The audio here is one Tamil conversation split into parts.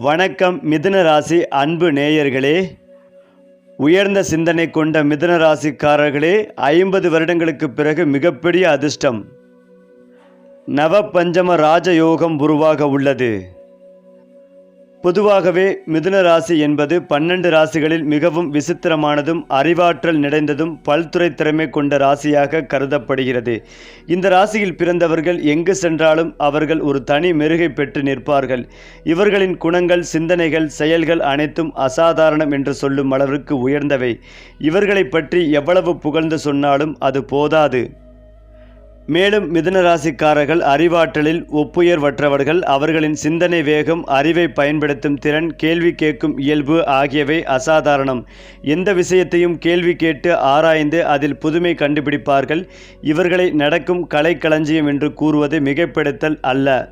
வணக்கம் மிதுன ராசி அன்பு நேயர்களே. உயர்ந்த சிந்தனை கொண்ட மிதுன ராசிக்காரர்களே ஐம்பது வருடங்களுக்கு பிறகு மிகப்பெரிய அதிர்ஷ்டம். நவபஞ்சம ராஜயோகம் உருவாக உள்ளது. பொதுவாகவே மிதுன ராசி என்பது பன்னெண்டு ராசிகளில் மிகவும் விசித்திரமானதும் அறிவாற்றல் நிறைந்ததும் பல்துறை திறமை கொண்ட ராசியாக கருதப்படுகிறது. இந்த ராசியில் பிறந்தவர்கள் எங்கு சென்றாலும் அவர்கள் ஒரு தனி மெருகை பெற்று நிற்பார்கள். இவர்களின் குணங்கள் சிந்தனைகள் செயல்கள் அனைத்தும் அசாதாரணம் என்று சொல்லும் அளவிற்கு உயர்ந்தவை. இவர்களை பற்றி எவ்வளவு புகழ்ந்து சொன்னாலும் அது போதாது. மேலும் மிதுன ராசிக்காரர்கள் அறிவாற்றலில் ஒப்புயர்வற்றவர்கள். அவர்களின் சிந்தனை வேகம் அறிவை பயன்படுத்தும் திறன் கேள்வி கேட்கும் இயல்பு ஆகியவை அசாதாரணம். எந்த விஷயத்தையும் கேள்வி கேட்டு ஆராய்ந்து அதில் புதுமை கண்டுபிடிப்பார்கள். இவர்களை நடக்கும் கலைக்களஞ்சியம் என்று கூறுவது மிகைப்படுத்தல் அல்ல.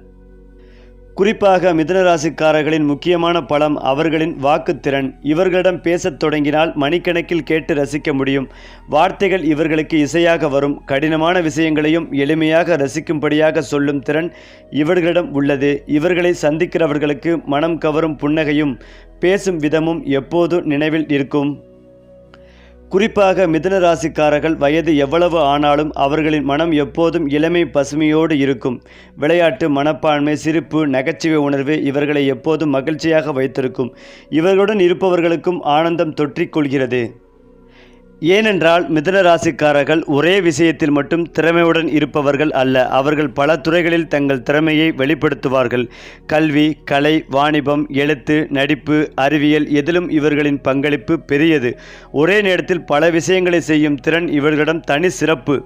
குறிப்பாக மிதனராசிக்காரர்களின் முக்கியமான பலம் அவர்களின் வாக்குத்திறன். இவர்களிடம் பேசத் தொடங்கினால் மணிக்கணக்கில் கேட்டு ரசிக்க முடியும். வார்த்தைகள் இவர்களுக்கு இசையாக வரும். கடினமான விஷயங்களையும் எளிமையாக ரசிக்கும்படியாக சொல்லும் திறன் இவர்களிடம் உள்ளது. இவர்களை சந்திக்கிறவர்களுக்கு மனம் கவரும் புன்னகையும் பேசும் விதமும் எப்போது நினைவில் இருக்கும்? குறிப்பாக மிதுன ராசிக்காரர்கள் வயது எவ்வளவு ஆனாலும் அவர்களின் மனம் எப்போதும் இளமை பசுமையோடு இருக்கும். விளையாட்டு மனப்பான்மை சிரிப்பு நகைச்சுவை உணர்வு இவர்களை எப்போதும் மகிழ்ச்சியாக வைத்திருக்கும். இவர்களுடன் இருப்பவர்களுக்கும் ஆனந்தம் தொற்றிக்கொள்கிறது ஏனென்றால் மிதுன ராசிக்காரர்கள் ஒரே விஷயத்தில் மட்டும் திறமையுடன் இருப்பவர்கள் அல்ல. அவர்கள் பல துறைகளில் தங்கள் திறமையை வெளிப்படுத்துவார்கள். கல்வி கலை வாணிபம் எழுத்து நடிப்பு அறிவியல் எதிலும் இவர்களின் பங்களிப்பு பெரியது. ஒரே நேரத்தில் பல விஷயங்களை செய்யும் திறன் இவர்களிடம் தனி சிறப்பு.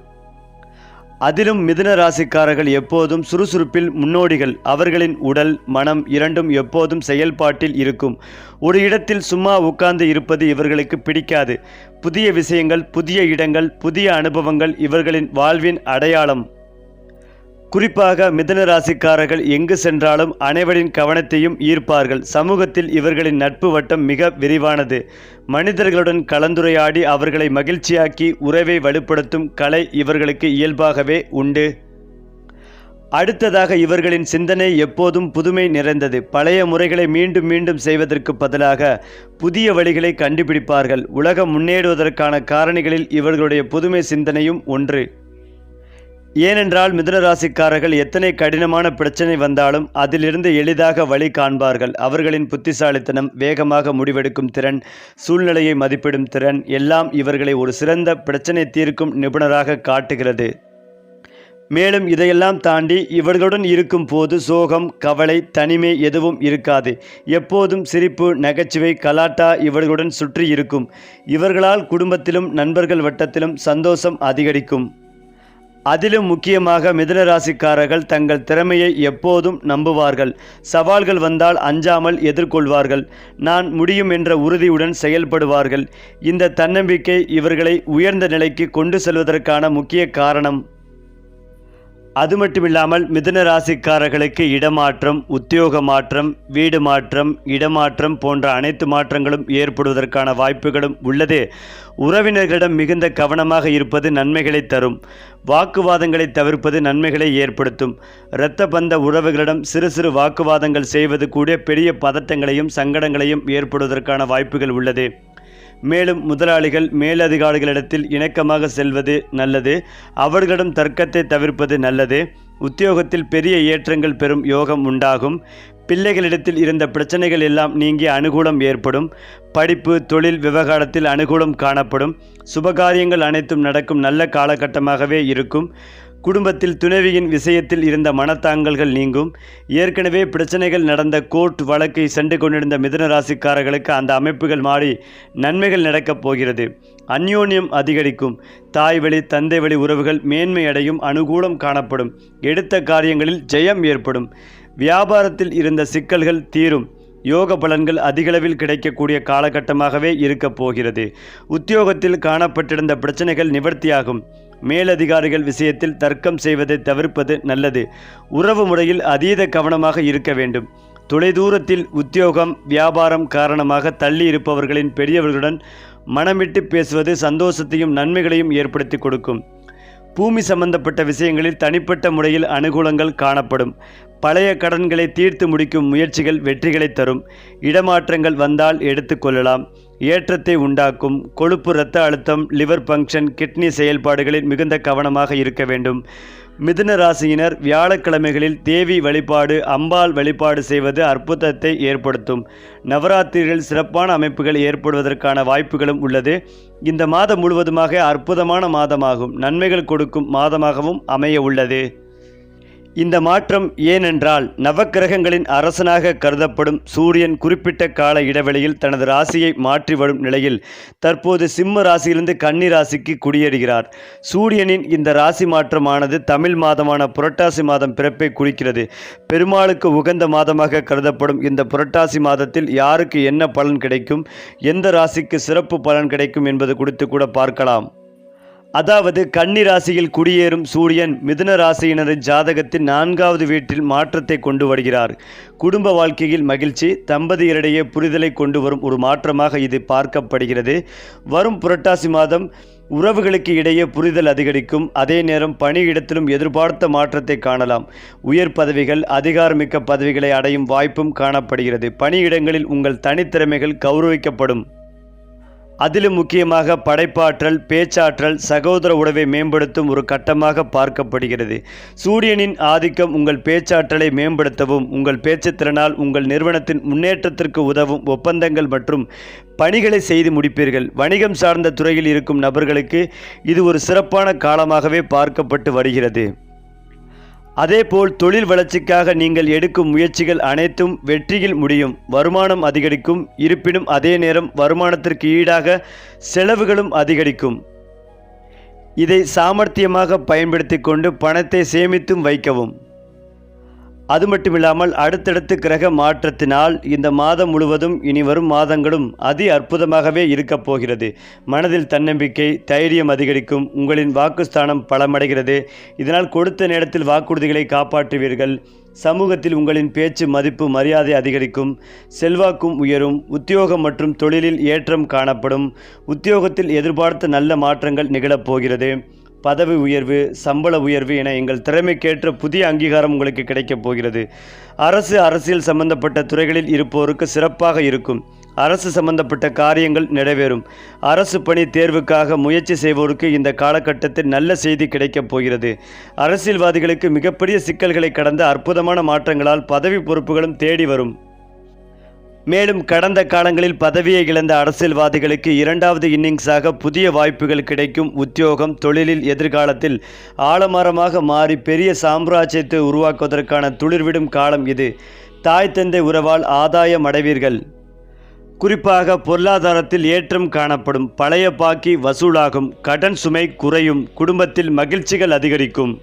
அதிலும் மிதுன ராசிக்காரர்கள் எப்போதும் சுறுசுறுப்பில் முன்னோடிகள். அவர்களின் உடல் மனம் இரண்டும் எப்போதும் செயல்பாட்டில் இருக்கும். ஒரு இடத்தில் சும்மா உட்கார்ந்து இருப்பது இவர்களுக்கு பிடிக்காது. புதிய விஷயங்கள் புதிய இடங்கள் புதிய அனுபவங்கள் இவர்களின் வாழ்வின் அடையாளம். குறிப்பாக மிதன ராசிக்காரர்கள் எங்கு சென்றாலும் அனைவரின் கவனத்தையும் ஈர்ப்பார்கள். சமூகத்தில் இவர்களின் நட்பு வட்டம் மிக விரிவானது. மனிதர்களுடன் கலந்துரையாடி அவர்களை மகிழ்ச்சியாக்கி உறவை வலுப்படுத்தும் கலை இவர்களுக்கு இயல்பாகவே உண்டு. அடுத்ததாக இவர்களின் சிந்தனை எப்போதும் புதுமை நிறைந்தது. பழைய முறைகளை மீண்டும் மீண்டும் செய்வதற்கு பதிலாக புதிய வழிகளை கண்டுபிடிப்பார்கள். உலகம் முன்னேறுவதற்கான காரணிகளில் இவர்களுடைய புதுமை சிந்தனையும் ஒன்று. ஏனென்றால் மிதுனராசிக்காரர்கள் எத்தனை கடினமான பிரச்சனை வந்தாலும் அதிலிருந்து எளிதாக வழி காண்பார்கள். அவர்களின் புத்திசாலித்தனம் வேகமாக முடிவெடுக்கும் திறன் சூழ்நிலையை மதிப்பிடும் திறன் எல்லாம் இவர்களை ஒரு சிறந்த பிரச்சனை தீர்க்கும் நிபுணராக காட்டுகிறது. மேலும் இதையெல்லாம் தாண்டி இவர்களுடன் இருக்கும் போது சோகம் கவலை தனிமை எதுவும் இருக்காது. எப்போதும் சிரிப்பு நகைச்சுவை கலாட்டா இவர்களுடன் சுற்றி இருக்கும். இவர்களால் குடும்பத்திலும் நண்பர்கள் வட்டத்திலும் சந்தோஷம் அதிகரிக்கும். அதிலும் முக்கியமாக மிதுன ராசிக்காரர்கள் தங்கள் திறமையை எப்போதும் நம்புவார்கள். சவால்கள் வந்தால் அஞ்சாமல் எதிர்கொள்வார்கள். நான் முடியும் என்ற உறுதியுடன் செயல்படுவார்கள். இந்த தன்னம்பிக்கை இவர்களை உயர்ந்த நிலைக்கு கொண்டு செல்வதற்கான முக்கிய காரணம். அது மட்டுமில்லாமல் மிதுன ராசிக்காரர்களுக்கு இடமாற்றம் உத்தியோக மாற்றம் வீடு மாற்றம் இடமாற்றம் போன்ற அனைத்து மாற்றங்களும் ஏற்படுவதற்கான வாய்ப்புகளும் உள்ளது. உறவினர்களிடம் மிகுந்த கவனமாக இருப்பது நன்மைகளை தரும். வாக்குவாதங்களை தவிர்ப்பது நன்மைகளை ஏற்படுத்தும். இரத்த பந்த உறவுகளிடம் சிறு சிறு வாக்குவாதங்கள் செய்வது கூட பெரிய பதட்டங்களையும் சங்கடங்களையும் ஏற்படுவதற்கான வாய்ப்புகள் உள்ளது. மேலும் முதலாளிகள் மேலதிகாரிகளிடத்தில் இணக்கமாக செல்வது நல்லது. அவர்களிடம் தர்க்கத்தை தவிர்ப்பது நல்லது. உத்தியோகத்தில் பெரிய ஏற்றங்கள் பெறும் யோகம் உண்டாகும். பிள்ளைகளிடத்தில் இருந்த பிரச்சனைகள் எல்லாம் நீங்கி அனுகூலம் ஏற்படும். படிப்பு தொழில் விவகாரத்தில் அனுகூலம் காணப்படும். சுபகாரியங்கள் அனைத்தும் நடக்கும் நல்ல காலகட்டமாகவே இருக்கும். குடும்பத்தில் துணைவியின் விஷயத்தில் இருந்த மனத்தாங்கல்கள் நீங்கும். ஏற்கனவே பிரச்சனைகள் நடந்த கோர்ட் வழக்கை சென்று கொண்டிருந்த மிதனராசிக்காரர்களுக்கு அந்த அமைப்புகள் மாறி நன்மைகள் நடக்கப் போகிறது. அந்யோன்யம் அதிகரிக்கும். தாய் வழி தந்தை வழி உறவுகள் மேன்மை அடையும் அனுகூலம் காணப்படும். எடுத்த காரியங்களில் ஜெயம் ஏற்படும். வியாபாரத்தில் இருந்த சிக்கல்கள் தீரும். யோக பலன்கள் அதிகளவில் கிடைக்கக்கூடிய காலகட்டமாகவே இருக்கப் போகிறது. உத்தியோகத்தில் காணப்பட்டிருந்த பிரச்சனைகள் நிவர்த்தியாகும். மேலதிகாரிகள் விஷயத்தில் தர்க்கம் செய்வதை தவிர்ப்பது நல்லது. உறவு முறையில் அதீத கவனமாக இருக்க வேண்டும். தொலைதூரத்தில் உத்தியோகம் வியாபாரம் காரணமாக தள்ளி இருப்பவர்களின் பெரியவர்களுடன் மனமிட்டு பேசுவது சந்தோஷத்தையும் நன்மைகளையும் ஏற்படுத்தி கொடுக்கும். பூமி சம்பந்தப்பட்ட விஷயங்களில் தனிப்பட்ட முறையில் அனுகூலங்கள் காணப்படும். பழைய கடன்களை தீர்த்து முடிக்கும் முயற்சிகள் வெற்றிகளை தரும். இடமாற்றங்கள் வந்தால் எடுத்துக்கொள்ளலாம் ஏற்றத்தை உண்டாக்கும். கொழுப்பு இரத்த அழுத்தம் லிவர் ஃபங்க்ஷன் கிட்னி செயல்பாடுகளில் மிகுந்த கவனமாக இருக்க வேண்டும். மிதுன ராசியினர் வியாழக்கிழமைகளில் தேவி வழிபாடு அம்பாள் வழிபாடு செய்வது அற்புதத்தை ஏற்படுத்தும். நவராத்திரிகளில் சிறப்பான அமைப்புகள் ஏற்படுவதற்கான வாய்ப்புகளும் உள்ளது. இந்த மாதம் முழுவதுமாக அற்புதமான மாதமாகும். நன்மைகள் கொடுக்கும் மாதமாகவும் அமைய உள்ளது. இந்த மாற்றம் ஏனென்றால் நவக்கிரகங்களின் அரசனாக கருதப்படும் சூரியன் குறிப்பிட்ட கால இடைவெளியில் தனது ராசியை மாற்றி வரும் நிலையில் தற்போது சிம்ம ராசியிலிருந்து கன்னி ராசிக்கு குடியேறுகிறார். சூரியனின் இந்த ராசி மாற்றமானது தமிழ் மாதமான புரட்டாசி மாதம் பிறப்பை குறிக்கிறது. பெருமாளுக்கு உகந்த மாதமாக கருதப்படும் இந்த புரட்டாசி மாதத்தில் யாருக்கு என்ன பலன் கிடைக்கும்? எந்த ராசிக்கு சிறப்பு பலன் கிடைக்கும் என்பது குறித்து கூட பார்க்கலாம். அதாவது கன்னி ராசியில் குடியேறும் சூரியன் மிதுன ராசியினரின் ஜாதகத்தின் நான்காவது வீட்டில் மாற்றத்தை கொண்டு வருகிறார். குடும்ப வாழ்க்கையில் மகிழ்ச்சி தம்பதியரிடையே புரிதலை கொண்டு வரும் ஒரு மாற்றமாக இது பார்க்கப்படுகிறது. வரும் புரட்டாசி மாதம் உறவுகளுக்கு இடையே புரிதல் அதிகரிக்கும். அதே நேரம் பணியிடத்திலும் எதிர்பார்த்த மாற்றத்தை காணலாம். உயர் பதவிகள் அதிகாரமிக்க பதவிகளை அடையும் வாய்ப்பும் காணப்படுகிறது. பணியிடங்களில் உங்கள் தனித்திறமைகள் கௌரவிக்கப்படும். அதிலும் முக்கியமாக படைப்பாற்றல் பேச்சாற்றல் சகோதர உறவை மேம்படுத்தும் ஒரு கட்டமாக பார்க்கப்படுகிறது. சூரியனின் ஆதிக்கம் உங்கள் பேச்சாற்றலை மேம்படுத்தவும் உங்கள் பேச்சுத்திறனால் உங்கள் நிறுவனத்தின் முன்னேற்றத்திற்கு உதவும் ஒப்பந்தங்கள் மற்றும் பணிகளை செய்து முடிப்பீர்கள். வணிகம் சார்ந்த துறையில் இருக்கும் நபர்களுக்கு இது ஒரு சிறப்பான காலமாகவே பார்க்கப்பட்டு வருகிறது. அதேபோல் தொழில் வளர்ச்சிக்காக நீங்கள் எடுக்கும் முயற்சிகள் அனைத்தும் வெற்றியில் முடியும். வருமானம் அதிகரிக்கும். இருப்பினும் அதே நேரம் வருமானத்திற்கு ஈடாக செலவுகளும் அதிகரிக்கும். இதை சாமர்த்தியமாக பயன்படுத்தி கொண்டு பணத்தை சேமித்தும் வைக்கவும். அது மட்டுமில்லாமல் அடுத்தடுத்து கிரக மாற்றத்தினால் இந்த மாதம் முழுவதும் இனி வரும் மாதங்களும் அதி அற்புதமாகவே இருக்கப் போகிறது. மனதில் தன்னம்பிக்கை தைரியம் அதிகரிக்கும். உங்களின் வாக்குஸ்தானம் பலமடைகிறது. இதனால் கொடுத்த நேரத்தில் வாக்குறுதிகளை காப்பாற்றுவீர்கள். சமூகத்தில் உங்களின் பேச்சு மதிப்பு மரியாதை அதிகரிக்கும். செல்வாக்கும் உயரும். உத்தியோகம் மற்றும் தொழிலில் ஏற்றம் காணப்படும். உத்தியோகத்தில் எதிர்பார்த்த நல்ல மாற்றங்கள் நிகழப்போகிறது பதவி உயர்வு சம்பள உயர்வு என எங்கள் திறமைக்கேற்ற புதிய அங்கீகாரம் உங்களுக்கு கிடைக்கப் போகிறது. அரசு அரசியல் சம்பந்தப்பட்ட துறைகளில் இருப்போருக்கு சிறப்பாக இருக்கும். அரசு சம்பந்தப்பட்ட காரியங்கள் நிறைவேறும். அரசு பணி தேர்வுக்காக முயற்சி செய்வோருக்கு இந்த காலகட்டத்தில் நல்ல செய்தி கிடைக்கப் போகிறது. அரசியல்வாதிகளுக்கு மிகப்பெரிய சிக்கல்களை கடந்த அற்புதமான மாற்றங்களால் பதவி பொறுப்புகளும் தேடி வரும். மேலும் கடந்த காலங்களில் பதவியை இழந்த அரசியல்வாதிகளுக்கு இரண்டாவது இன்னிங்ஸாக புதிய வாய்ப்புகள் கிடைக்கும். உத்தியோகம் தொழிலில் எதிர்காலத்தில் ஆலமரமாக மாறி பெரிய சாம்ராஜ்யத்தை உருவாக்குவதற்கான துளிர்விடும் காலம் இது. தாய் தந்தை உறவால் ஆதாயம் அடைவீர்கள். குறிப்பாக பொருளாதாரத்தில் ஏற்றம் காணப்படும். பழைய பாக்கி வசூலாகும். கடன் சுமை குறையும். குடும்பத்தில் மகிழ்ச்சிகள் அதிகரிக்கும்.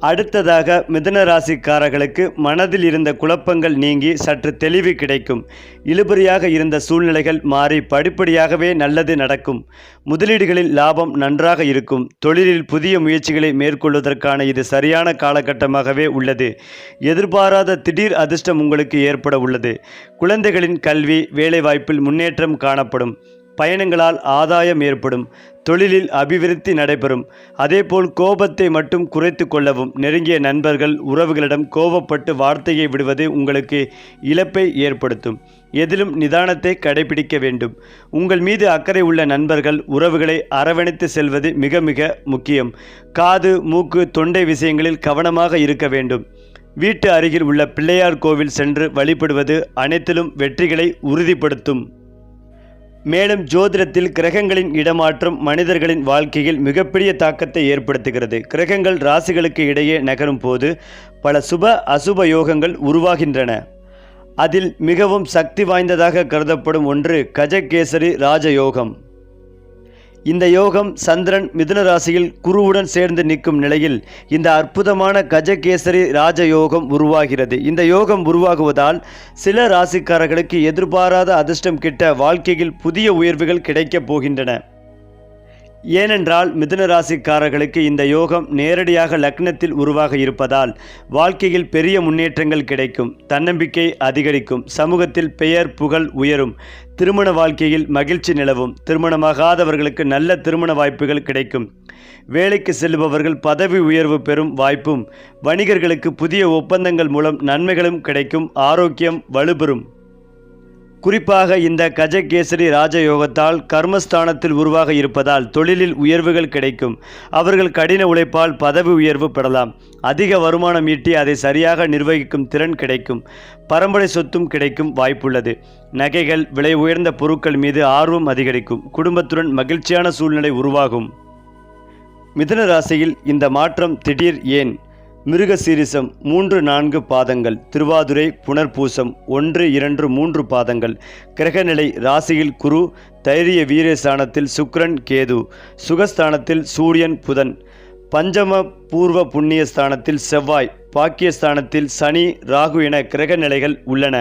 அடுத்ததாக மிதன ராசிக்காரர்களுக்கு மனதில் இருந்த குழப்பங்கள் நீங்கி சற்று தெளிவு கிடைக்கும். இழுபறியாக இருந்த சூழ்நிலைகள் மாறி படிப்படியாகவே நல்லது நடக்கும். முதலீடுகளில் லாபம் நன்றாக இருக்கும். தொழிலில் புதிய முயற்சிகளை மேற்கொள்வதற்கான இது சரியான காலகட்டமாகவே உள்ளது. எதிர்பாராத திடீர் அதிர்ஷ்டம் உங்களுக்கு ஏற்பட உள்ளது. குழந்தைகளின் கல்வி வேலைவாய்ப்பில் முன்னேற்றம் காணப்படும். பயணங்களால் ஆதாயம் ஏற்படும். தொழிலில் அபிவிருத்தி நடைபெறும். அதேபோல் கோபத்தை மட்டும் குறைத்து கொள்ளவும் நெருங்கிய நண்பர்கள் உறவுகளிடம் கோபப்பட்டு வார்த்தையை விடுவது உங்களுக்கு இழப்பை ஏற்படுத்தும். எதிலும் நிதானத்தை கடைபிடிக்க வேண்டும். உங்கள் மீது அக்கறை உள்ள நண்பர்கள் உறவுகளை அரவணைத்து செல்வது மிக மிக முக்கியம். காது மூக்கு தொண்டை விஷயங்களில் கவனமாக இருக்க வேண்டும். வீட்டு அருகில் உள்ள பிள்ளையார் கோவில் சென்று வழிபடுவது அனைத்திலும் வெற்றிகளை உறுதிப்படுத்தும். மேலும் ஜோதிடத்தில் கிரகங்களின் இடமாற்றம் மனிதர்களின் வாழ்க்கையில் மிகப்பெரிய தாக்கத்தை ஏற்படுத்துகிறது. கிரகங்கள் ராசிகளுக்கு இடையே நகரும் போது பல சுப அசுப யோகங்கள் உருவாகின்றன. அதில் மிகவும் சக்தி வாய்ந்ததாக கருதப்படும் ஒன்று கஜகேசரி ராஜயோகம். இந்த யோகம் சந்திரன் மிதுன ராசியில் குருவுடன் சேர்ந்து நிற்கும் நிலையில் இந்த அற்புதமான கஜகேசரி ராஜயோகம் உருவாகிறது. இந்த யோகம் உருவாகுவதால் சில ராசிக்காரர்களுக்கு எதிர்பாராத அதிர்ஷ்டம் கிட்ட வாழ்க்கையில் புதிய உயர்வுகள் கிடைக்கப் போகின்றன. ஏனென்றால் மிதுன ராசிக்காரர்களுக்கு இந்த யோகம் நேரடியாக லக்னத்தில் உருவாக இருப்பதால் வாழ்க்கையில் பெரிய முன்னேற்றங்கள் கிடைக்கும் தன்னம்பிக்கை அதிகரிக்கும் சமூகத்தில் பெயர் புகழ் உயரும் திருமண வாழ்க்கையில் மகிழ்ச்சி நிலவும் திருமணமாகாதவர்களுக்கு நல்ல திருமண வாய்ப்புகள் கிடைக்கும். வேலைக்கு செல்பவர்கள் பதவி உயர்வு பெறும் வாய்ப்பும் வணிகர்களுக்கு புதிய ஒப்பந்தங்கள் மூலம் நன்மைகளும் கிடைக்கும் ஆரோக்கியம் வலுபெறும். குறிப்பாக இந்த கஜகேசரி ராஜயோகத்தால் கர்மஸ்தானத்தில் உருவாக இருப்பதால் தொழிலில் உயர்வுகள் கிடைக்கும். அவர்கள் கடின உழைப்பால் பதவி உயர்வு பெறலாம். அதிக வருமானம் ஈட்டி அதை சரியாக நிர்வகிக்கும் திறன் கிடைக்கும். பரம்பரை சொத்தும் கிடைக்கும் வாய்ப்புள்ளது. நகைகள் விலை உயர்ந்த பொருட்கள் மீது ஆர்வம் அதிகரிக்கும். குடும்பத்துடன் மகிழ்ச்சியான சூழ்நிலை உருவாகும். மிதுன ராசியில் இந்த மாற்றம் திடீர் ஏன்? மிருகசீரிசம் மூன்று நான்கு பாதங்கள் திருவாதுரை புனர்பூசம் ஒன்று இரண்டு மூன்று பாதங்கள் கிரகநிலை ராசியில் குரு தைரிய வீரஸ்தானத்தில் சுக்ரன் கேது சுகஸ்தானத்தில் சூரியன் புதன் பஞ்சம பூர்வ புண்ணிய ஸ்தானத்தில் செவ்வாய் பாக்கியஸ்தானத்தில் சனி ராகு என கிரக நிலைகள் உள்ளன.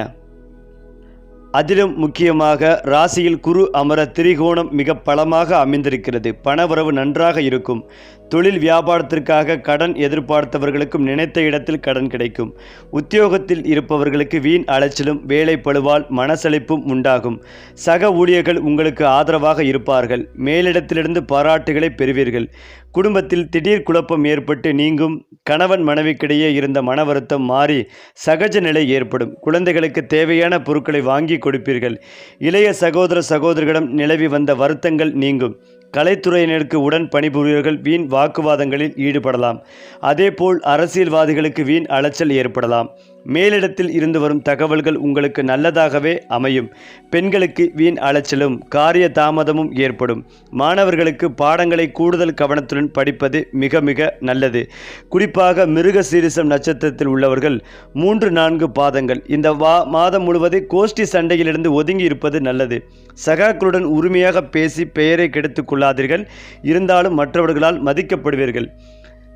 அதிலும் முக்கியமாக ராசியில் குரு அமர திரிகோணம் மிக பலமாக அமைந்திருக்கிறது. பணவரவு நன்றாக இருக்கும். தொழில் வியாபாரத்திற்காக கடன் எதிர்பார்த்தவர்களுக்கும் நினைத்த இடத்தில் கடன் கிடைக்கும். உத்தியோகத்தில் இருப்பவர்களுக்கு வீண் அலைச்சலும் வேலை பழுவால் மனசளிப்பும் உண்டாகும். சக ஊழியர்கள் உங்களுக்கு ஆதரவாக இருப்பார்கள். மேலிடத்திலிருந்து பாராட்டுகளை பெறுவீர்கள். குடும்பத்தில் திடீர் குழப்பம் ஏற்பட்டு நீங்கும். கணவன் மனைவிக்கிடையே இருந்த மன வருத்தம் மாறி சகஜ நிலை ஏற்படும். குழந்தைகளுக்கு தேவையான பொருட்களை வாங்கி கொடுப்பீர்கள். இளைய சகோதர சகோதரிகளிடம் நிலவி வந்த வருத்தங்கள் நீங்கும். கலைத்துறையினருக்கு உடன் பணிபுரியவர்கள் வீண் வாக்குவாதங்களில் ஈடுபடலாம். அதேபோல் அரசியல்வாதிகளுக்கு வீண் அலைச்சல் ஏற்படலாம். மேலிடத்தில் இருந்து வரும் தகவல்கள் உங்களுக்கு நல்லதாகவே அமையும். பெண்களுக்கு வீண் அலைச்சலும் காரிய தாமதமும் ஏற்படும். மாணவர்களுக்கு பாடங்களை கூடுதல் கவனத்துடன் படிப்பது மிக மிக நல்லது. குறிப்பாக மிருக சீரிசம் நட்சத்திரத்தில் உள்ளவர்கள் மூன்று நான்கு பாதங்கள். இந்த வா மாதம் முழுவதும் கோஷ்டி சண்டையிலிருந்து ஒதுங்கி இருப்பது நல்லது. சகாக்களுடன் உரிமையாக பேசி பெயரை கெடுத்துக் கொள்ளாதீர்கள். இருந்தாலும் மற்றவர்களால் மதிக்கப்படுவீர்கள்.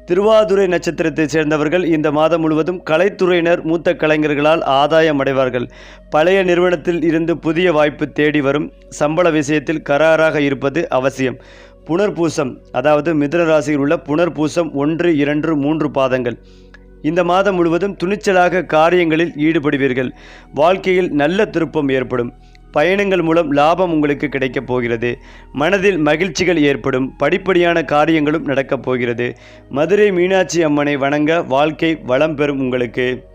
திருவாதுரை நட்சத்திரத்தைச் சேர்ந்தவர்கள் இந்த மாதம் முழுவதும் கலைத்துறையினர் மூத்த கலைஞர்களால் ஆதாயம் அடைவார்கள். பழைய நிறுவனத்தில் இருந்து புதிய வாய்ப்பு தேடி வரும். சம்பள விஷயத்தில் கராராக இருப்பது அவசியம். புனர்பூசம் அதாவது மிதுன ராசியில் உள்ள புனர்பூசம் ஒன்று இரண்டு மூன்று பாதங்கள். இந்த மாதம் முழுவதும் துணிச்சலாக காரியங்களில் ஈடுபடுவீர்கள். வாழ்க்கையில் நல்ல திருப்பம் ஏற்படும். பயணங்கள் மூலம் லாபம் உங்களுக்கு கிடைக்கப் போகிறது. மனதில் மகிழ்ச்சிகள் ஏற்படும். படிப்படியான காரியங்களும் நடக்கப் போகிறது. மதுரை மீனாட்சி அம்மனை வணங்க வாழ்க்கை வளம் பெறும் உங்களுக்கு.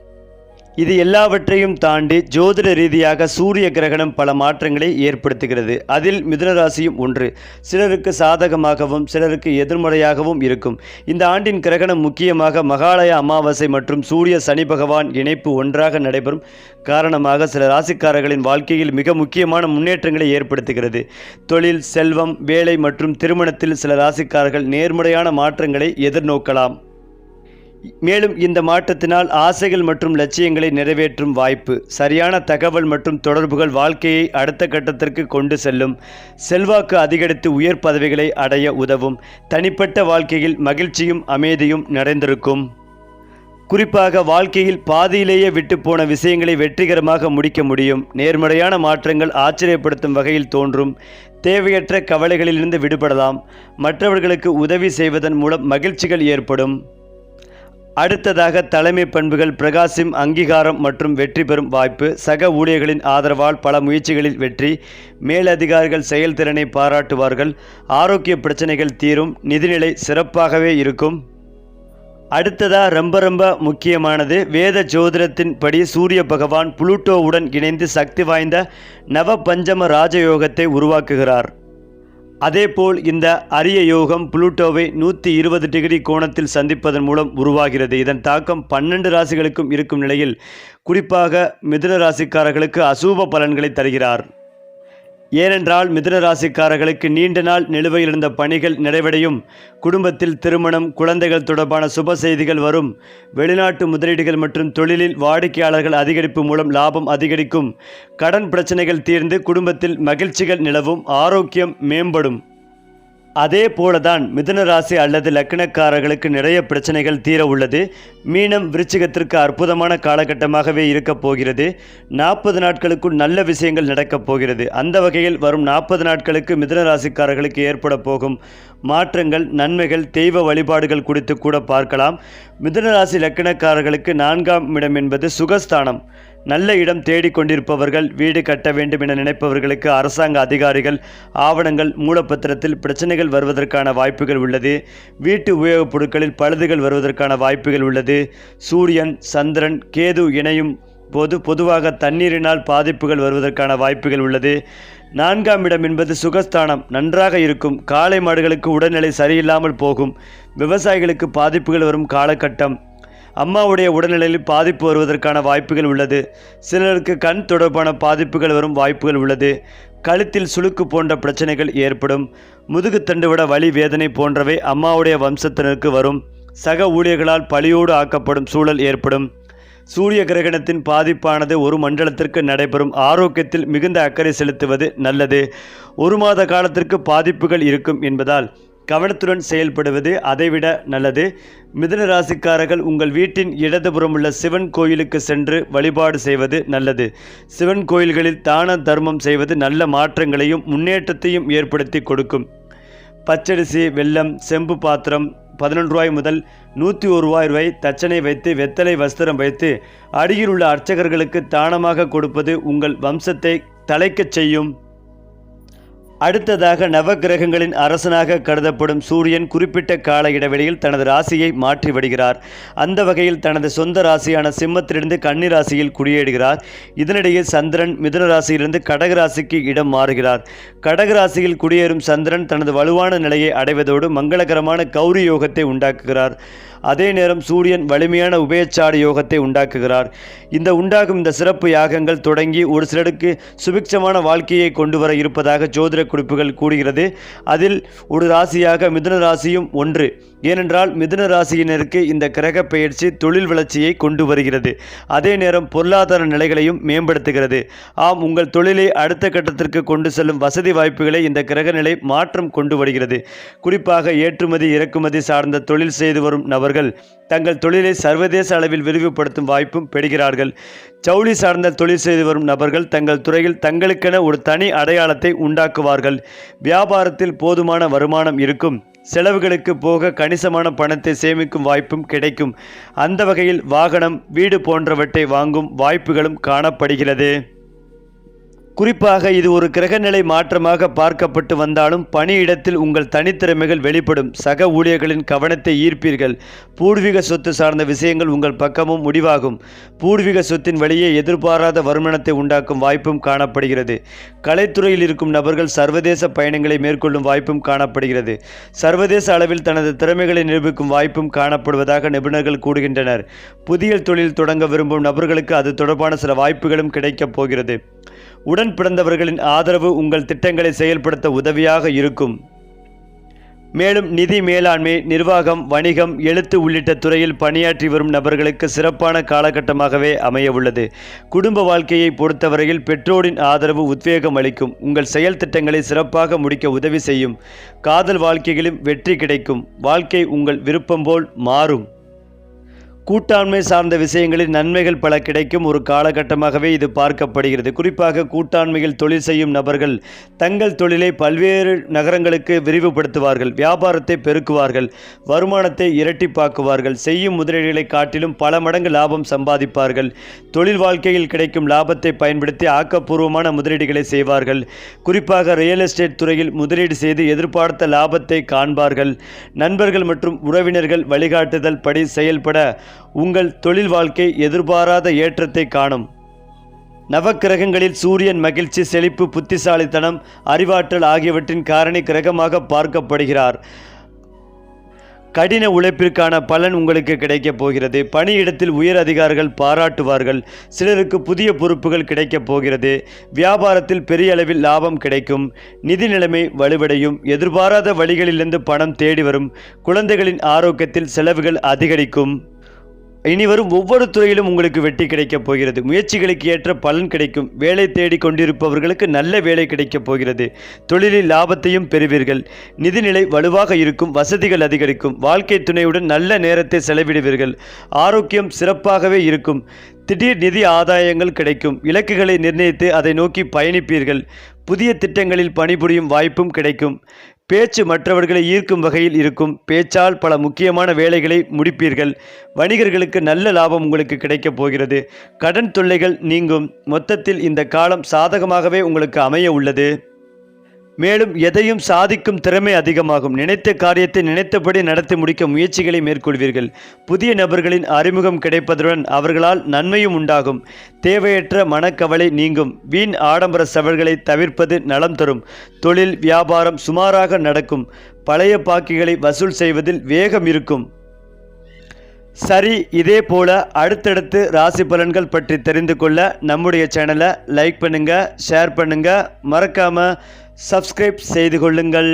இது எல்லாவற்றையும் தாண்டி ஜோதிட ரீதியாக சூரிய கிரகணம் பல மாற்றங்களை ஏற்படுத்துகிறது. அதில் மிதுனராசியும் ஒன்று. சிலருக்கு சாதகமாகவும் சிலருக்கு எதிர்மறையாகவும் இருக்கும். இந்த ஆண்டின் கிரகணம் முக்கியமாக மகாலய அமாவாசை மற்றும் சூரிய சனி பகவான் இணைப்பு ஒன்றாக நடைபெறும் காரணமாக சில ராசிக்காரர்களின் வாழ்க்கையில் மிக முக்கியமான முன்னேற்றங்களை ஏற்படுத்துகிறது. தொழில் செல்வம் வேலை மற்றும் திருமணத்தில் சில ராசிக்காரர்கள் நேர்மறையான மாற்றங்களை எதிர்நோக்கலாம். மேலும் இந்த மாற்றத்தினால் ஆசைகள் மற்றும் லட்சியங்களை நிறைவேற்றும் வாய்ப்பு சரியான தகவல் மற்றும் தொடர்புகள் வாழ்க்கையை அடுத்த கட்டத்திற்கு கொண்டு செல்லும் செல்வாக்கு அதிகரித்து உயர் பதவிகளை அடைய உதவும் தனிப்பட்ட வாழ்க்கையில் மகிழ்ச்சியும் அமைதியும் நிறைந்திருக்கும். குறிப்பாக வாழ்க்கையில் பாதியிலேயே விட்டு போன விஷயங்களை வெற்றிகரமாக முடிக்க முடியும். நேர்மறையான மாற்றங்கள் ஆச்சரியப்படுத்தும் வகையில் தோன்றும். தேவையற்ற கவலைகளிலிருந்து விடுபடலாம். மற்றவர்களுக்கு உதவி செய்வதன் மூலம் மகிழ்ச்சிகள் ஏற்படும். அடுத்ததாக தலைமை பண்புகள் பிரகாசிம் அங்கீகாரம் மற்றும் வெற்றி பெறும் வாய்ப்பு சக ஊழியர்களின் ஆதரவால் பல முயற்சிகளில் வெற்றி மேலதிகாரிகள் செயல்திறனை பாராட்டுவார்கள் ஆரோக்கிய பிரச்சனைகள் தீரும் நிதிநிலை சிறப்பாகவே இருக்கும். அடுத்ததாக ரொம்ப ரொம்ப முக்கியமானது வேத ஜோதிடத்தின் படி சூரிய பகவான் புளூட்டோவுடன் இணைந்து சக்தி வாய்ந்த நவ பஞ்சம ராஜயோகத்தை உருவாக்குகிறார். அதேபோல் இந்த அரிய யோகம் புளூட்டோவை நூற்றி இருபது டிகிரி கோணத்தில் சந்திப்பதன் மூலம் உருவாகிறது. இதன் தாக்கம் பன்னெண்டு ராசிகளுக்கும் இருக்கும் நிலையில் குறிப்பாக மிதுன ராசிக்காரர்களுக்கு அசூப பலன்களை தருகிறார். ஏனென்றால் மிதுன ராசிக்காரர்களுக்கு நீண்ட நாள் நிலுவையில் இருந்த பணிகள் நிறைவடையும். குடும்பத்தில் திருமணம் குழந்தைகள் தொடர்பான சுப செய்திகள் வரும். வெளிநாட்டு முதலீடுகள் மற்றும் தொழிலில் வாடிக்கையாளர்கள் அதிகரிப்பு மூலம் லாபம் அதிகரிக்கும். கடன் பிரச்சனைகள் தீர்ந்து குடும்பத்தில் மகிழ்ச்சிகள் நிலவும். ஆரோக்கியம் மேம்படும். அதே போலதான் மிதுன ராசி அல்லது லக்னக்காரர்களுக்கு நிறைய பிரச்சனைகள் தீர உள்ளது. மீனம் விருச்சிகத்திற்கு அற்புதமான காலகட்டமாகவே இருக்கப் போகிறது. நாற்பது நாட்களுக்குள் நல்ல விஷயங்கள் நடக்கப் போகிறது. அந்த வகையில் வரும் நாற்பது நாட்களுக்கு மிதுன ராசிக்காரர்களுக்கு ஏற்பட போகும் மாற்றங்கள் நன்மைகள் தெய்வ வழிபாடுகள் குறித்து கூட பார்க்கலாம். மிதுன ராசி லக்கணக்காரர்களுக்கு நான்காம் இடம் என்பது சுகஸ்தானம். நல்ல இடம் தேடிக்கொண்டிருப்பவர்கள் வீடு கட்ட வேண்டும் என நினைப்பவர்களுக்கு அரசாங்க அதிகாரிகள் ஆவணங்கள் மூலப்பத்திரத்தில் பிரச்சனைகள் வருவதற்கான வாய்ப்புகள் உள்ளது. வீட்டு உபயோகப் பொருட்களில் பழுதுகள் வருவதற்கான வாய்ப்புகள் உள்ளது. சூரியன் சந்திரன் கேது இணையும் போது பொதுவாக தண்ணீரினால் பாதிப்புகள் வருவதற்கான வாய்ப்புகள் உள்ளது. நான்காம் இடம் என்பது சுகஸ்தானம். நன்றாக இருக்கும். காளை மாடுகளுக்கு உடல்நிலை சரியில்லாமல் போகும். விவசாயிகளுக்கு பாதிப்புகள் வரும் காலகட்டம். அம்மாவுடைய உடல்நிலையில் பாதிப்பு வருவதற்கான வாய்ப்புகள் உள்ளது. சிலருக்கு கண் தொடர்பான பாதிப்புகள் வரும் வாய்ப்புகள் உள்ளது. கழுத்தில் சுளுக்கு போன்ற பிரச்சனைகள் ஏற்படும். முதுகு தண்டுவிட வலி வேதனை போன்றவை அம்மாவுடைய வம்சத்தினருக்கு வரும். சக ஊழியர்களால் பழியோடு ஆக்கப்படும் சூழல் ஏற்படும். சூரிய கிரகணத்தின் பாதிப்பானது ஒரு மண்டலத்திற்கு நடைபெறும். ஆரோக்கியத்தில் மிகுந்த அக்கறை செலுத்துவது நல்லது. ஒரு மாத காலத்திற்கு பாதிப்புகள் இருக்கும் என்பதால் கவனத்துடன் செயல்படுவது அதைவிட நல்லது. மிதுன ராசிக்காரர்கள் உங்கள் வீட்டின் இடதுபுறம் உள்ள சிவன் கோயிலுக்கு சென்று வழிபாடு செய்வது நல்லது. சிவன் கோயில்களில் தான தர்மம் செய்வது நல்ல மாற்றங்களையும் முன்னேற்றத்தையும் ஏற்படுத்தி கொடுக்கும். பச்சரிசி வெல்லம் செம்பு பாத்திரம் பதினொன்று ரூபாய் முதல் நூற்றி ஒரு ரூபாய் ரூபாய் தச்சனை வைத்து வெத்தலை வஸ்திரம் வைத்து அருகில் உள்ள அர்ச்சகர்களுக்கு தானமாக கொடுப்பது உங்கள் வம்சத்தை தலைக்கச் செய்யும் அடுத்ததாக நவக்கிரகங்களின் அரசனாக கருதப்படும் சூரியன் குறிப்பிட்ட கால இடைவெளியில் தனது ராசியை மாற்றி வருகிறார் அந்த வகையில் தனது சொந்த ராசியான சிம்மத்திலிருந்து கன்னி ராசியில் குடியேறுகிறார். இதனிடையே சந்திரன் மிதுன ராசியிலிருந்து கடக ராசிக்கு இடம் மாறுகிறார். கடக ராசியில் குடியேறும் சந்திரன் தனது வலுவான நிலையை அடைவதோடு மங்களகரமான கௌரி யோகத்தை உண்டாக்குகிறார். அதே நேரம் சூரியன் வலிமையான உபயச்சாடு யோகத்தை உண்டாக்குகிறார். இந்த உண்டாகும் இந்த சிறப்பு யாகங்கள் தொடங்கி ஒரு சிலருக்கு சுபிக்ஷமான வாழ்க்கையை கொண்டு வர இருப்பதாக ஜோதிட குறிப்புகள் கூறுகிறது. அதில் ஒரு ராசியாக மிதுன ராசியும் ஒன்று. ஏனென்றால் மிதுன ராசியினருக்கு இந்த கிரக பயிற்சி தொழில் வளர்ச்சியை கொண்டு வருகிறது. அதே நேரம் பொருளாதார நிலைகளையும் மேம்படுத்துகிறது. ஆம் உங்கள் தொழிலை அடுத்த கட்டத்திற்கு கொண்டு செல்லும் வசதி வாய்ப்புகளை இந்த கிரக நிலை மாற்றம் கொண்டு வருகிறது. குறிப்பாக ஏற்றுமதி இறக்குமதி சார்ந்த தொழில் செய்து வரும் நபர்கள் தங்கள் தொழிலை சர்வதேச அளவில் விரிவுபடுத்தும் வாய்ப்பும் பெறுகிறார்கள். ஜவுளி சார்ந்த தொழில் செய்து வரும் நபர்கள் தங்கள் துறையில் தங்களுக்கென ஒரு தனி அடையாளத்தை உண்டாக்குவார்கள். வியாபாரத்தில் போதுமான வருமானம் இருக்கும். செலவுகளுக்கு போக கணிசமான பணத்தை சேமிக்கும் வாய்ப்பும் கிடைக்கும். அந்த வகையில் வாகனம் வீடு போன்றவற்றை வாங்கும் வாய்ப்புகளும் காணப்படுகிறது. குறிப்பாக இது ஒரு கிரகநிலை மாற்றமாக பார்க்கப்பட்டு வந்தாலும் பணியிடத்தில் உங்கள் தனித்திறமைகள் வெளிப்படும். சக ஊழியர்களின் கவனத்தை ஈர்ப்பீர்கள். பூர்வீக சொத்து சார்ந்த விஷயங்கள் உங்கள் பக்கமும் முடிவாகும். பூர்வீக சொத்தின் வழியே எதிர்பாராத வருமானத்தை உண்டாக்கும் வாய்ப்பும் காணப்படுகிறது. கலைத்துறையில் இருக்கும் நபர்கள் சர்வதேச பயணங்களை மேற்கொள்ளும் வாய்ப்பும் காணப்படுகிறது. சர்வதேச அளவில் தனது திறமைகளை நிரூபிக்கும் வாய்ப்பும் காணப்படுவதாக நிபுணர்கள் கூடுகின்றனர் புதிய தொழில் தொடங்க விரும்பும் நபர்களுக்கு அது தொடர்பான சில வாய்ப்புகளும் கிடைக்கப் போகிறது. உடன் பிறந்தவர்களின் ஆதரவு உங்கள் திட்டங்களை செயல்படுத்த உதவியாக இருக்கும். மேலும் நிதி மேலாண்மை நிர்வாகம் வணிகம் எழுத்து உள்ளிட்ட துறையில் பணியாற்றி வரும் நபர்களுக்கு சிறப்பான காலகட்டமாகவே அமைய உள்ளது. குடும்ப வாழ்க்கையை பொறுத்தவரையில் பெற்றோரின் ஆதரவு உத்வேகம் அளிக்கும். உங்கள் செயல் திட்டங்களை சிறப்பாக முடிக்க உதவி செய்யும். காதல் வாழ்க்கையிலும் வெற்றி கிடைக்கும். வாழ்க்கை உங்கள் விருப்பம் போல் மாறும். கூட்டாண்மை சார்ந்த விஷயங்களில் நன்மைகள் பல கிடைக்கும். ஒரு காலகட்டமாகவே இது பார்க்கப்படுகிறது. குறிப்பாக கூட்டாண்மையில் தொழில் செய்யும் நபர்கள் தங்கள் தொழிலை பல்வேறு நகரங்களுக்கு விரிவுபடுத்துவார்கள். வியாபாரத்தை பெருக்குவார்கள். வருமானத்தை இரட்டிப்பாக்குவார்கள். செய்யும் முதலீடுகளை காட்டிலும் பல மடங்கு லாபம் சம்பாதிப்பார்கள். தொழில் வாழ்க்கையில் கிடைக்கும் லாபத்தை பயன்படுத்தி ஆக்கப்பூர்வமான முதலீடுகளை செய்வார்கள். குறிப்பாக ரியல் எஸ்டேட் துறையில் முதலீடு செய்து எதிர்பார்த்த லாபத்தை காண்பார்கள். நண்பர்கள் மற்றும் உறவினர்கள் வழிகாட்டுதல் படி செயல்பட உங்கள் தொழில் வாழ்க்கை எதிர்பாராத ஏற்றத்தை காணும். நவக்கிரகங்களில் சூரியன் மகிழ்ச்சி செழிப்பு புத்திசாலித்தனம் அறிவாற்றல் ஆகியவற்றின் காரணி கிரகமாக பார்க்கப்படுகிறார். கடின உழைப்பிற்கான பலன் உங்களுக்கு கிடைக்கப் போகிறது. பணியிடத்தில் உயர் அதிகாரிகள் பாராட்டுவார்கள். சிலருக்கு புதிய பொறுப்புகள் கிடைக்கப் போகிறது. வியாபாரத்தில் பெரிய அளவில் லாபம் கிடைக்கும். நிதி நிலைமை வலுவடையும். எதிர்பாராத வழிகளிலிருந்து பணம் தேடி வரும். குழந்தைகளின் ஆரோக்கியத்தில் செலவுகள் அதிகரிக்கும். இனி வரும் ஒவ்வொரு துறையிலும் உங்களுக்கு வெற்றி கிடைக்கப் போகிறது. முயற்சிகளுக்கு ஏற்ற பலன் கிடைக்கும். வேலை தேடி கொண்டிருப்பவர்களுக்கு நல்ல வேலை கிடைக்கப் போகிறது. தொழிலில் லாபத்தையும் பெறுவீர்கள். நிதிநிலை வலுவாக இருக்கும். வசதிகள் அதிகரிக்கும். வாழ்க்கை துணையுடன் நல்ல நேரத்தை செலவிடுவீர்கள். ஆரோக்கியம் சிறப்பாகவே இருக்கும். திடீர் நிதி ஆதாயங்கள் கிடைக்கும். இலக்குகளை நிர்ணயித்து அதை நோக்கி பயணிப்பீர்கள். புதிய திட்டங்களில் பணிபுரியும் வாய்ப்பும் கிடைக்கும். பேச்சு மற்றவர்களை ஈர்க்கும் வகையில் இருக்கும். பேச்சால் பல முக்கியமான வேலைகளை முடிப்பீர்கள். வணிகர்களுக்கு நல்ல லாபம் உங்களுக்கு கிடைக்கப் போகிறது. கடன் தொல்லைகள் நீங்கும். மொத்தத்தில் இந்த காலம் சாதகமாகவே உங்களுக்கு அமைய உள்ளது. மேலும் எதையும் சாதிக்கும் திறமை அதிகமாகும். நினைத்த காரியத்தை நினைத்தபடி நடத்தி முடிக்க முயற்சிகளை மேற்கொள்வீர்கள். புதிய நபர்களின் அறிமுகம் கிடைப்பதுடன் அவர்களால் நன்மையும் உண்டாகும். தேவையற்ற மனக்கவலை நீங்கும். வீண் ஆடம்பர சவல்களை தவிர்ப்பது நலம் தரும். தொழில் வியாபாரம் சுமாராக நடக்கும். பழைய பாக்கிகளை வசூல் செய்வதில் வேகம் இருக்கும். சரி இதே போல அடுத்தடுத்து ராசி பலன்கள் பற்றி தெரிந்து கொள்ள நம்முடைய சேனலை லைக் பண்ணுங்கள் ஷேர் பண்ணுங்கள் மறக்காமல் சப்ஸ்கிரைப் செய்து கொள்ளுங்கள்.